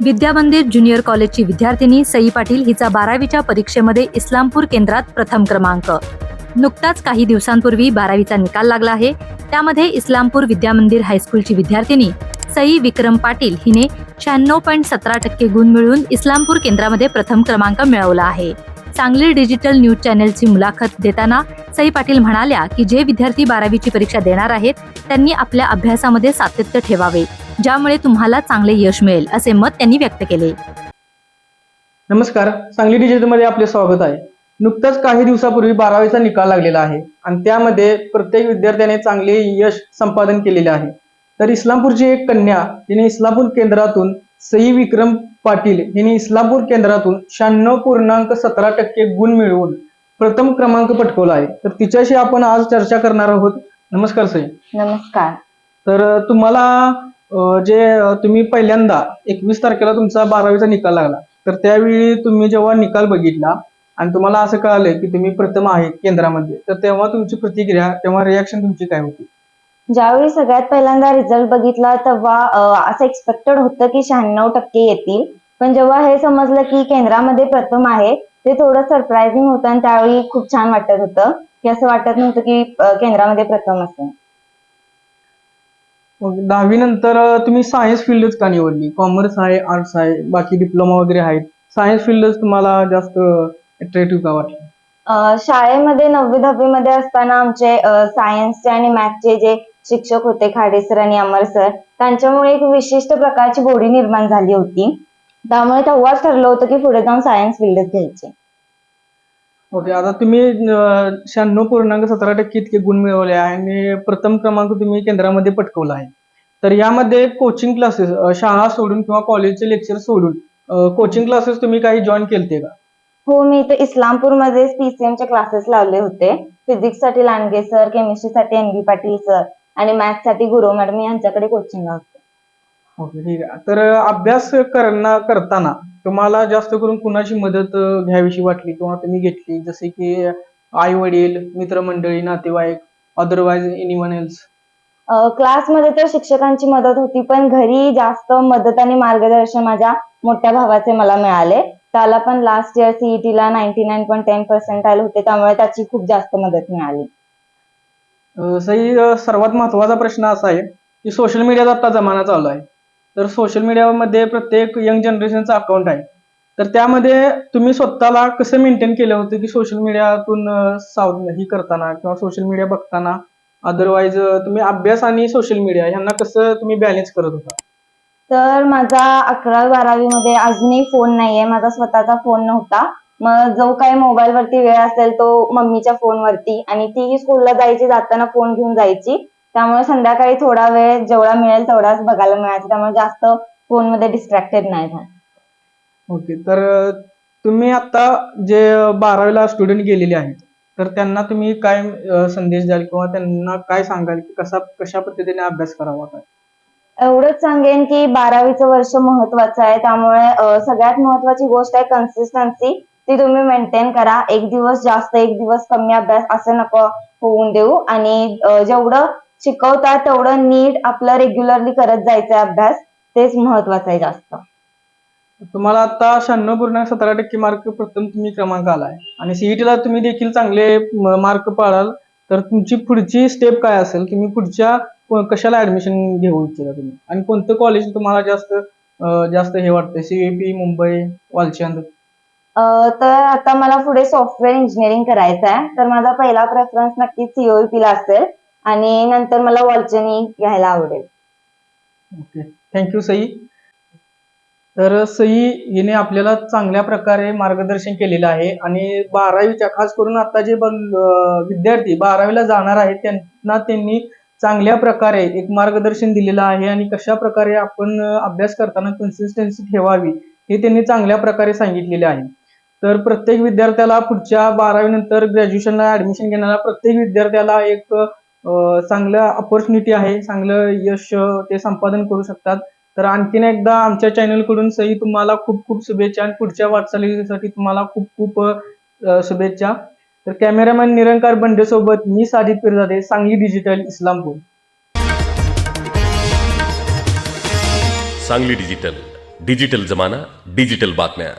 विद्या मंदिर ज्युनियर कॉलेजची विद्यार्थिनी सई पाटील हिचा बारावीच्या परीक्षेमध्ये इस्लामपूर केंद्रात प्रथम क्रमांक. नुकताच काही दिवसांपूर्वी बारावीचा निकाल लागला आहे. त्यामध्ये इस्लामपूर विद्या मंदिर हायस्कूलची विद्यार्थिनी सई विक्रम पाटील हिने शहाण्णव पॉईंट सतरा टक्के गुण मिळवून इस्लामपूर केंद्रामध्ये प्रथम क्रमांक मिळवला आहे. सांगली डिजिटल न्यूज चॅनेलची मुलाखत देताना सई पाटील म्हणाल्या की जे विद्यार्थी बारावीची परीक्षा देणार आहेत त्यांनी आपल्या अभ्यासामध्ये सातत्य ठेवावे. ज्यामुळे तुम्हाला चांगले यश मिळेल असे मत त्यांनी व्यक्त केले. नमस्कार सांगली डिजिटलमध्ये आपले स्वागत आहे. नुकताच काही दिवसापूर्वी बारावीचा निकाल लागलेला आहे आणि त्यामध्ये प्रत्येक विद्यार्थ्याने चांगले यश संपादन केलेले आहे. तर इस्लामपूरची एक कन्या हिने इस्लामपूर केंद्रातून सई विक्रम पाटील हिने इस्लामपूर केंद्रातून शहाण्णव पूर्णांक सतरा टक्के गुण मिळवून प्रथम क्रमांक पटकवला आहे. तर तिच्याशी आपण आज चर्चा करणार आहोत. नमस्कार सई. नमस्कार. तर तुम्हाला जे तुम्ही पहिल्यांदा एकवीस तारखेला तुमचा बारावीचा निकाल लागला. तर त्यावेळी तुम्ही जेव्हा निकाल बघितला आणि तुम्हाला असं कळालं की तुम्ही प्रथम आहे केंद्रामध्ये तर तेव्हा तुमची प्रतिक्रिया तेव्हा रिॲक्शन तुमची काय होती? ज्यावेळी सगळ्यात पहिल्यांदा रिझल्ट बघितला तेव्हा असं एक्सपेक्टेड होतं की शहाण्णव टक्के येतील. पण जेव्हा हे समजलं की केंद्रामध्ये प्रथम आहे ते थोडं सरप्राइझिंग होतं आणि त्यावेळी खूप छान वाटत होतं. की असं वाटत नव्हतं की केंद्रामध्ये प्रथम असेल. मग दहावी नंतर तुम्ही सायन्स फील्डच का निवडली? कॉमर्स आहे आर्ट्स आहे बाकी डिप्लोमा वगैरे आहेत. सायन्स फील्डच तुम्हाला जास्त अट्रॅक्टिव्ह का वाटलं? शाळेमध्ये नववी दहावी मध्ये असताना आमचे सायन्सचे आणि मॅथचे जे शिक्षक होते खाडे सर आणि अमर सर त्यांच्यामुळे एक विशिष्ट प्रकारची गोडी निर्माण झाली होती. त्यामुळे तेव्हाच ठरलं होतं की पुढे जाऊन सायन्स फील्डच घ्यायचे. ओके आता तुम्ही शहाण्णव पूर्णांक सतरा टक्के इतके गुण मिळवले आहे आणि प्रथम क्रमांक तुम्ही केंद्रामध्ये पटकवला आहे. तर यामध्ये कोचिंग क्लासेस शाळा सोडून किंवा कॉलेजचे लेक्चर सोडून कोचिंग क्लासेस तुम्ही काही जॉईन केलते का? हो मी इथे इस्लामपूरमध्येच पीसीएम चे क्लासेस लावले होते. फिजिक्ससाठी लांडगे सर केमिस्ट्रीसाठी एन बी पाटील सर आणि मॅथ्ससाठी गुरु मॅडम यांच्याकडे कोचिंग होते. ओके ठीक आहे. तर अभ्यास करना करताना तुम्हाला जास्त करून कुणाची मदत घ्यावीशी वाटली किंवा तुम्ही घेतली? जसे की आई वडील मित्रमंडळी नातेवाईक अदरवाईज एनिवन एल्स क्लासमध्ये तर शिक्षकांची मदत होती पण घरी जास्त मदत आणि मार्गदर्शन माझ्या मोठ्या भावाचे मला मिळाले. त्याला पण last year सीईटीला ninety nine point ten percent आले होते त्यामुळे त्याची खूप जास्त मदत मिळाली. अ, सर्वात महत्त्वाचा प्रश्न असा आहे की सोशल मीडियाचा आता जमाना चालू आहे. तर सोशल मीडियामध्ये प्रत्येक यंग जनरेशनचा अकाउंट आहे. तर त्यामध्ये तुम्ही स्वतःला कसं मेंटेन केलं होतं की सोशल मीडियातून सावध ही करताना किंवा सोशल मीडिया बघताना? अदरवाईज तुम्ही अभ्यास आणि सोशल मीडिया यांना कसं तुम्ही बॅलेन्स करत होता? तर माझा अकरावी बारावी मध्ये अजूनही फोन नाहीये. माझा स्वतःचा फोन नव्हता. मग जो काही मोबाईल वरती वेळ असेल तो मम्मीच्या फोनवरती आणि तीही स्कूलला जायची जाताना फोन घेऊन जायची. त्यामुळे संध्याकाळी थोडा वेळ जेवढा मिळेल तेवढाच बघायला मिळायचा. त्यामुळे जास्त फोनमध्ये डिस्ट्रॅक्टेड नाही झाले ओके. तर अ, तुम्ही आता जे बारावीला स्टुडंट गेलेले आहेत तर त्यांना तुम्ही काय अ, संदेश द्याल किंवा त्यांना काय सांगाल की कसा कशा पद्धतीने अभ्यास करावा काय? एवढंच सांगेन की बारावीचं वर्ष महत्वाचं आहे. त्यामुळे अं, सगळ्यात महत्वाची गोष्ट आहे कन्सिस्टन्सी ती तुम्ही मेंटेन करा. एक दिवस जास्त एक दिवस कमी अभ्यास असं नको होऊन देऊ. आणि अं, जेवढं शिकवता तेवढं नीट आपलं रेग्युलरली करत जायचं अभ्यास तेच महत्वाचं आहे जास्त. तुम्हाला आता शहाण्णव पूर्णांक सतरा टक्के मार्क प्रथम तुम्ही क्रमांक आलाय. आणि सीईटीला तुम्ही देखील चांगले मार्क पाळाल. तर तुमची पुढची स्टेप काय असेल? तुम्ही पुढच्या कशाला ऍडमिशन घेऊ इच्छिता तुम्ही? आणि कोणतं कॉलेज तुम्हाला जास्त जास्त हे वाटतं सीएपी मुंबई वालचंद? तर आता मला पुढे सॉफ्टवेअर इंजिनिअरिंग करायचं आहे तर माझा पहिला प्रेफरन्स नक्कीच सीओईपी ला असेल. आणि नंतर मला वॉलचनी घ्यायला आवडेल. ओके. Thank you Sai. तर सई हिने आपल्याला चांगल्या प्रकारे मार्गदर्शन केलेलं आहे आणि बारावीच्या खास करून आता जे विद्यार्थी बारावीला जाणार आहेत त्यांना त्यांनी चांगल्या प्रकारे एक मार्गदर्शन दिलेलं आहे आणि कशा प्रकारे आपण अभ्यास करताना कन्सिस्टन्सी ठेवावी हे त्यांनी चांगल्या प्रकारे सांगितलेले आहे. तर प्रत्येक विद्यार्थ्याला पुढच्या बारावी नंतर ग्रॅज्युएशनला ऍडमिशन घेणाऱ्या प्रत्येक विद्यार्थ्याला एक चांगलं ऑपॉर्च्युनिटी आहे चांगलं यश ते संपादन करू शकतात. तर आणखीन एकदा आमच्या चॅनलकडून सही तुम्हाला खूप खूप शुभेच्छा आणि पुढच्या वाटचालीसाठी तुम्हाला खूप खूप शुभेच्छा. तर कॅमेरामॅन निरंकार बंडेसोबत मी Sajid Pirjade Sangli digital Islampur. Sangli digital digital जमाना डिजिटल बातम्या.